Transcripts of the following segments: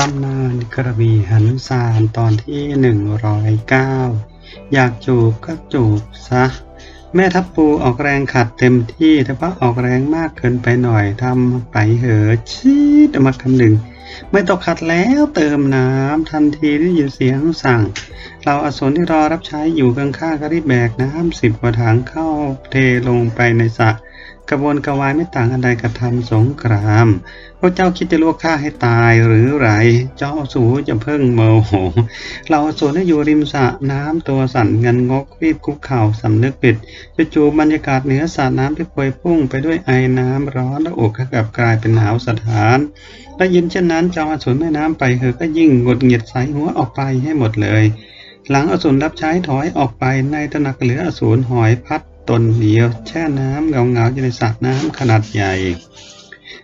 ตำนานกระบี่หันซานตอนที่หนึ่งร้อยเก้าอยากจูบก็จูบซะ แม่ทัพปูออกแรงขัดเต็มที่แต่ว่าออกแรงมากเกินไปหน่อยทำไปเหอชีดมาคำหนึ่ง ไม่ต้องขัดแล้วเติมน้ำทันทีได้ยินเสียงสั่ง เราอสนที่รอรับใช้อยู่ข้างๆก็รีบแบกน้ำสิบกว่าถังเข้าเทลงไปในสระ กระวนกระวายไม่ต่างอะไรกับทำสงคราม พระเจ้าคิดจะลวกข้าให้ตายหรือไร เจ้าสูจะเพิ่งโมโห เราสวนอยู่ริมสระน้ำตัวสั่นเงินงกรีบคุกเข่าสำนึกผิดจู่ๆบรรยากาศเหนือสระน้ำที่พวยพุ่งไปด้วยไอน้ำร้อนและอกขกับกลายเป็นหนาวสถานได้ยินเช่นนั้นเจ้าอสูรแม่น้ำไปเหอก็ยิ่งหงุดหงิดใส่หัวออกไปให้หมดเลย หลังอสูรรับใช้ถอยออกไปในตะหนักเหลืออสูรหอยพัด ตนเดียวแช่น้ำเงาๆอยู่ในสระน้ำขนาดใหญ่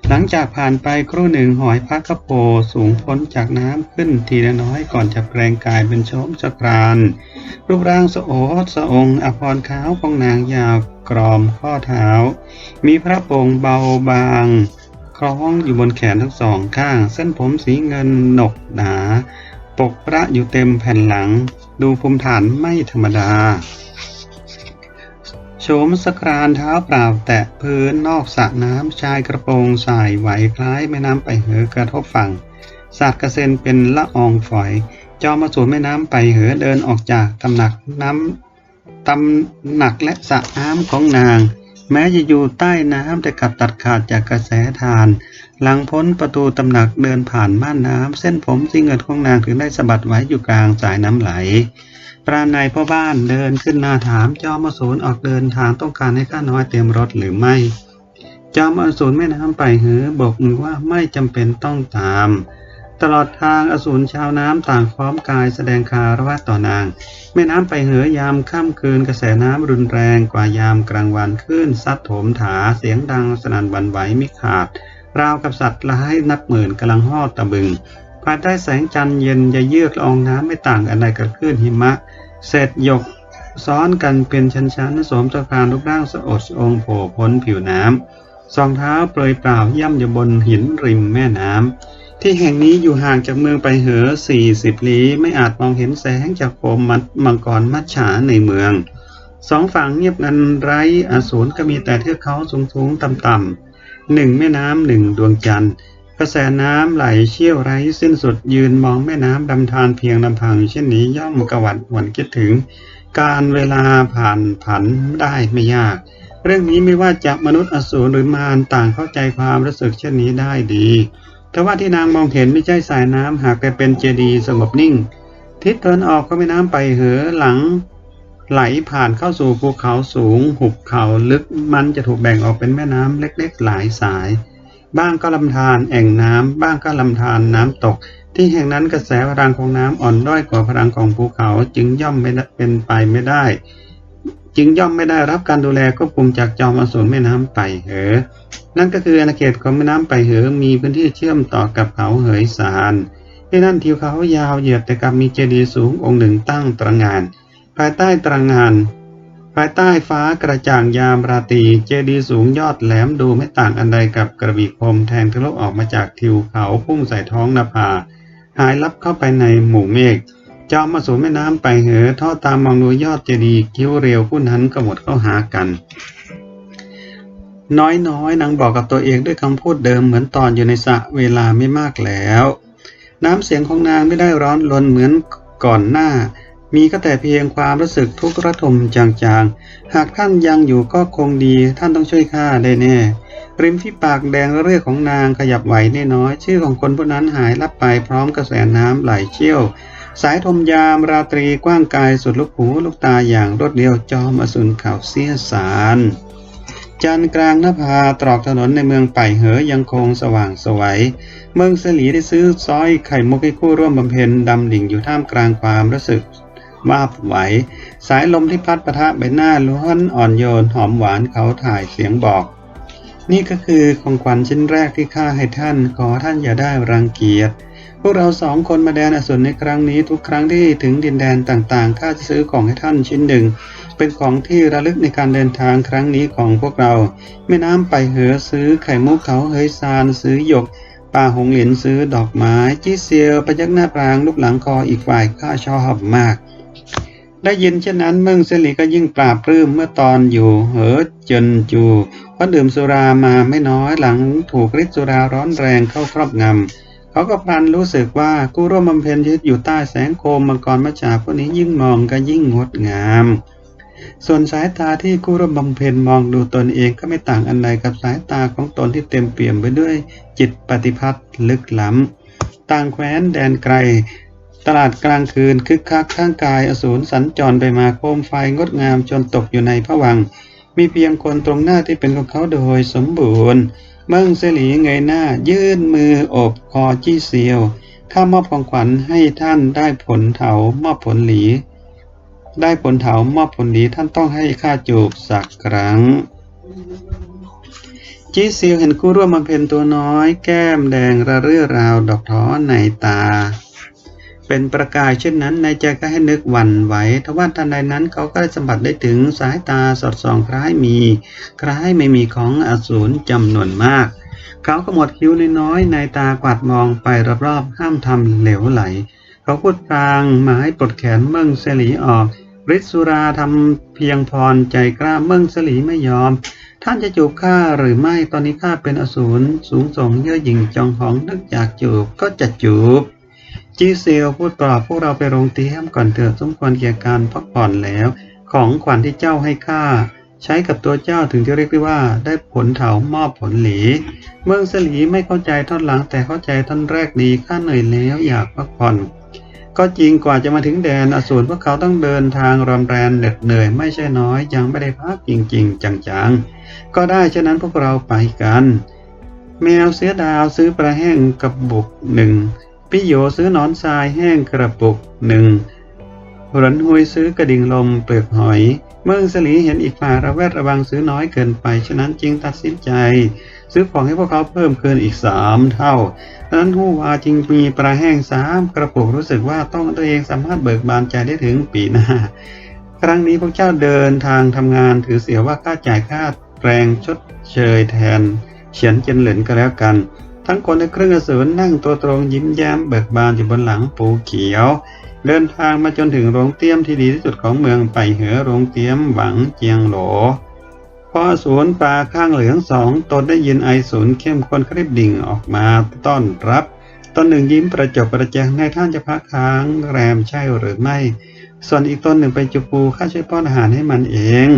หลังจากผ่านไปครู่หนึ่งหอยพัดกระโปสูงพ้นจากน้ำขึ้นทีละน้อยก่อนจะแปลงกายเป็นโฉมสกราน รูปร่างสโอดสะองอภรขาวของนางยาวกรอมข้อเท้า มีพระโปรงเบาบางคล้องอยู่บนแขนทั้งสองข้าง เส้นผมสีเงินหนกหนา ปกประอยู่เต็มแผ่นหลัง ดูภูมิฐานไม่ธรรมดา โฉมสกรานเท้าเปล่าแตะพื้นนอกสระน้ำชายกระโปรงสายไหวคล้ายแม่น้ำไปเหอกระทบฝั่งสาดกระเซ็นเป็นละอองฝอย จอมมาสู่แม่น้ำไปเหอเดินออกจากตำหนักน้ำตำหนักและสระน้ำของนาง แม้จะอยู่ใต้น้ำแต่กลับตัดขาดจากกระแสทาน หลังพ้นประตูตำหนักเดินผ่านม่านน้ำเส้นผมสีเงินของนางถึงได้สะบัดไว้อยู่กลางสายน้ำไหล ปราณนายพ่อบ้านเดินขึ้นหน้าถามจอมอสูรออกเดินทางต้องการให้ข้าน้อยเตรียมรถหรือไม่ จอมอสูรแม่น้ำไปหือบอกมือว่าไม่จำเป็นต้องตาม ตลอดทางอสูรชาวน้ำต่างพร้อมกายแสดงคารวะต่อนาง แม่น้ำไปเหอยามค่ำคืนกระแสน้ำรุนแรงกว่ายามกลางวันขึ้นซัดโถมถาเสียงดังสนั่นวันไหวไม่ขาดราวกับสัตว์ร้ายนับหมื่นกำลังห่อตะบึง ภายใต้แสงจันทร์เย็นจะเยือกละอองน้ำไม่ต่างอะไรกับคลื่นหิมะ เศษหยกซ้อนกันเป็นชั้นๆสวมสะพานรูปร่างสะอดสะองโผล่พ้นผิวน้ำสองเท้าเปลยเปล่าย่ำอยู่บนหินริมแม่น้ำที่แห่งนี้อยู่ห่างจากเมืองไปเหอ40ลี้ไม่อาจมองเห็นแสงจากโคมมัดมังกรมัจฉาในเมือง สองฝั่งเงียบงันไร้อสูรก็มีแต่เทือกเขาสูงๆต่ำๆหนึ่งแม่น้ำหนึ่งดวงจันทร์ ระแสน้ำไหลเชี่ยวไร้สิ้นสุดยืนมองแม่น้ำดำธารเพียงลำพัง เช่นนี้ย่อมกวัดหวนคิดถึง การเวลาผ่านผันได้ไม่ยาก เรื่องนี้ไม่ว่าจะมนุษย์อสูรหรือมารต่างเข้าใจความรู้สึกเช่นนี้ได้ดีแต่ว่าที่นางมองเห็นไม่ใช่สายน้ำหากแต่เป็นเจดีย์สงบนิ่ง ทิศตะวันออกก็แม่น้ำไปเหอหลังไหลผ่านเข้าสู่ภูเขาสูง หุบเขาลึกมันจะถูกแบ่งออกเป็นแม่น้ำเล็ก ๆ หลายสาย บ้างก็ลำธารแอ่งน้ำบ้างก็ลำธารน้ำตก ที่แห่งนั้นกระแสพลังของน้ำอ่อนด้อยกว่าพลังของภูเขาจึงย่อมไม่เป็นไปไม่ได้ จึงย่อมไม่ได้รับการดูแลควบคุมจากจอมอสูรแม่น้ำไปเหอ นั่นก็คืออาณาเขตของแม่น้ำไปเหอมีพื้นที่เชื่อมต่อกับเขาเหยสารที่นั่นทิวเขายาวเหยียดแต่กลับมีเจดีย์สูงองค์หนึ่งตั้งตระงาน ภายใต้ตระงาน ภายใต้ฟ้ากระจ่างยามราตรีเจดีย์สูงยอดแหลมดูไม่ต่างอันใดกับกระบี่คมแทงทะลุออกมาจากทิวเขาพุ่งใส่ท้องนภาหายลับเข้าไปในหมู่เมฆจอมมาสู่แม่น้ำไปเหอทอดตามมองดูยอดเจดีย์คิ้วเรียวผู้นั้นก็หมดเข้าหากัน น้อยน้อยๆนางบอกกับตัวเองด้วยคำพูดเดิมเหมือนตอนอยู่ในสระเวลาไม่มากแล้ว น้ำเสียงของนางไม่ได้ร้อนรนเหมือนก่อนหน้า มีก็แต่เพียงความรู้สึกทุกข์ระทมจางๆ หากท่านยังอยู่ก็คงดี ท่านต้องช่วยข้าได้แน่ ริมที่ปากแดงเรื่อของนางขยับไหวน้อย ชื่อของคนผู้นั้นหายลับไปพร้อมกระแสน้ำไหลเชี่ยว สายทมยามราตรีกว้างไกลสุดลูกหูลูกตาอย่างรวดเร็วจอมอสูรข่าวเสียสารจันกลางนภาตรอกถนนในเมืองไป่เหอยังคงสว่างสวัย เมืองสลีได้ซื้อซ้อยไข่มุกให้คู่ร่วมบำเพ็ญดำดิ่งอยู่ท่ามกลางความรู้สึก วาบไหว สายลมที่พัดปะทะใบหน้าล้วนอ่อนโยนหอมหวานเขาถ่ายเสียงบอก นี่ก็คือของขวัญชิ้นแรกที่ข้าให้ท่าน ขอท่านอย่าได้รังเกียจพวกเราสองคนมาแดนอสูรในครั้งนี้ทุกครั้งที่ถึงดินแดนต่างๆข้าจะซื้อของให้ท่านชิ้นหนึ่ง เป็นของที่ระลึกในการเดินทางครั้งนี้ของพวกเราแม่น้ำไปเหอซื้อไข่มุกเขาเฮยซานซื้อหยกป่าหงเหรียญซื้อดอกไม้ จี้เซียวประยักหน้าปรางลูกหลังคออีกฝ่ายข้าชอบมาก ได้ยินเช่นนั้นเมืองเซลีก็ยิ่งปราบปลื้มเมื่อตอนอยู่เหอเจินจูเพราะดื่มสุรามาไม่น้อยหลังถูกฤทธิ์สุราร้อนแรงเข้าครอบงำเขาก็พลันรู้สึกว่ากู้ร่วมบำเพ็ญชีวิตอยู่ใต้แสงโคมมังกรมัจฉาพวกนี้ยิ่งมองก็ยิ่งงดงาม ส่วนสายตาที่กู้ร่วมบำเพ็ญมองดูตนเองก็ไม่ต่างอันใดกับสายตาของตนที่เต็มเปี่ยมไปด้วยจิตปฏิพัทธ์ลึกล้ำต่างแคว้นแดนไกล ตลาดกลางคืนคึกคักข้างกายอสูรสัญจรไปมาโคมไฟงดงามจนตกอยู่ในผวัง มีเพียงคนตรงหน้าที่เป็นของเขาโดยสมบูรณ์ เมืองเสลีเงยหน้า ยื่นมืออบคอจี้เซียวข้ามอบของขวัญให้ท่านได้ผลเถามอบผลหลี ได้ผลเถามอบผลหลีท่านต้องให้ค่าจูบสักครั้งจีเซียวเห็นคู่ร่วมมาเป็นตัวน้อย แก้มแดงระเรื่อราวดอกท้อในตา เป็นประกายเช่นนั้น ในใจก็ให้นึกหวั่นไหวทว่าทันใดนั้นเขาก็ได้สัมผัสได้ถึงสายตาสอดส่องคล้ายมี คล้ายไม่มีของอสูรจำนวนมากเขาก็หมดคิ้วน้อยๆในตากวาดมองไปรอบๆห้ามทำเหลวไหล เขาพูดกลางหมายปลดแขนเมืองเสลีออกฤทธิสุราทำเพียงพรใจกล้าเมืองเสลีไม่ยอม ท่านจะจูบข้าหรือไม่ตอนนี้ข้าเป็นอสูรสูงส่งเย่อหยิ่งจองหองนึกอยากจูบก็จะจูบ จีเซียวพูดปลอบพวกเราไปโรงเตรียมก่อนเถิดสมควรเกี่ยการพักผ่อนแล้ว ของขวัญที่เจ้าให้ข้าใช้กับตัวเจ้าถึงจะเรียกได้ว่าได้ผลเถามอบผลหลี เมืองสลีไม่เข้าใจท่อนหลังแต่เข้าใจท่อนแรกดีข้าเหนื่อยแล้วอยากพักผ่อน ก็จริงกว่าจะมาถึงแดนอสูรพวกเขาต้องเดินทางรำแรนเหน็ดเหนื่อยไม่ใช่น้อยยังไม่ได้พักจริง ๆ จังๆ ก็ได้ฉะนั้นพวกเราไปกัน แมวเสือดาวซื้อปลาแห้งกระบุกหนึ่ง พี่โยซื้อหนอนทรายแห้งกระปุกหนึ่งหลันหุยซื้อกระดิ่งลมเปลือกหอย เมื่อสลีเห็นอีกฝ่ายระแวดระวังซื้อน้อยเกินไป ฉะนั้นจึงตัดสินใจ ซื้อของให้พวกเขาเพิ่มขึ้นอีกสามเท่าดังนั้นฮู้วาจึงมีปลาแห้งสามกระปุกรู้สึกว่าต้องตัวเองสามารถเบิกบานใจได้ถึงปีหน้า ครั้งนี้พวกเจ้าเดินทางทำงานถือเสียว่าค่าจ่ายค่าแรงชดเชยแทนเฉียนเจนเหลินก็แล้วกัน ทั้งคนในเครื่องอสูรนั่งตัวตรงยิ้มแย้มเบิกบานอยู่บนหลังปูเขียว เดินทางมาจนถึงโรงเตี้ยมที่ดีที่สุดของเมืองไปเหอโรงเตี้ยมหวังเจียงโหลพอสวนปลาข้างเหลืองสองตนได้ยินไอสูนเข้มข้นคริบดิ่งออกมาต้อนรับตนหนึ่งยิ้มประจบประแจงในท่านจะพักค้างแรมใช่หรือไม่ ส่วนอีกตนหนึ่งไปจุปูข้าช่วยป้อนอาหารให้มันเอง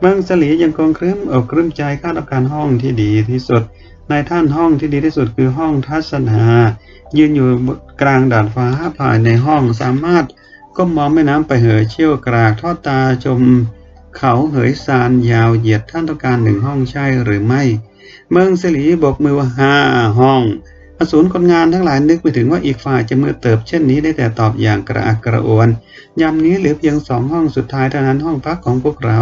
เมืองสลียังคงครึ้มอกครึ้มใจข้าต้องการห้องที่ดีที่สุด ในท่านห้องที่ดีที่สุดคือห้องทัศนา ยืนอยู่กลางดาดฟ้าภายในห้องสามารถก็มมองแม่น้ำไปเหอเชี่ยวกรากทอดตาชมเขาเหยซานยาวเหยียดท่านต้องการหนึ่งห้องใช่หรือไม่ เมืองสลีบอกมือว่าห้าห้องอสูรคนงานทั้งหลายนึกไปถึงว่าอีกฝ่ายจะมือเติบเช่นนี้ได้แต่ตอบอย่างกระอักกระอ่วนยามนี้เหลือเพียงสองห้องสุดท้ายเท่านั้นห้องพักของพวกเรา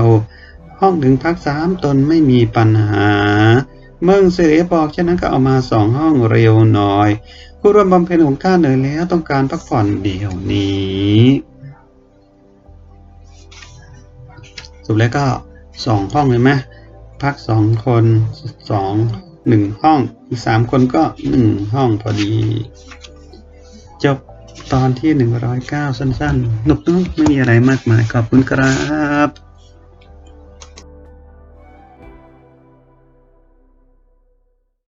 ห้องถึงพักสามตนไม่มีปัญหา เมืองเสรีบอกเช่นนั้นก็เอามาสองห้องเร็วหน่อย ผู้ร่วมบำเพ็ญของข้าเหนื่อยแล้วต้องการพักผ่อนเดี๋ยวนี้สรุปแล้วก็สองห้องเลยไหมพักสองคนสองหนึ่งห้อง อีกสามคนก็หนึ่งห้องพอดี จบตอนที่หนึ่งร้อยเก้าสั้นๆ หนุกๆไม่มีอะไรมากมาย ขอบคุณครับ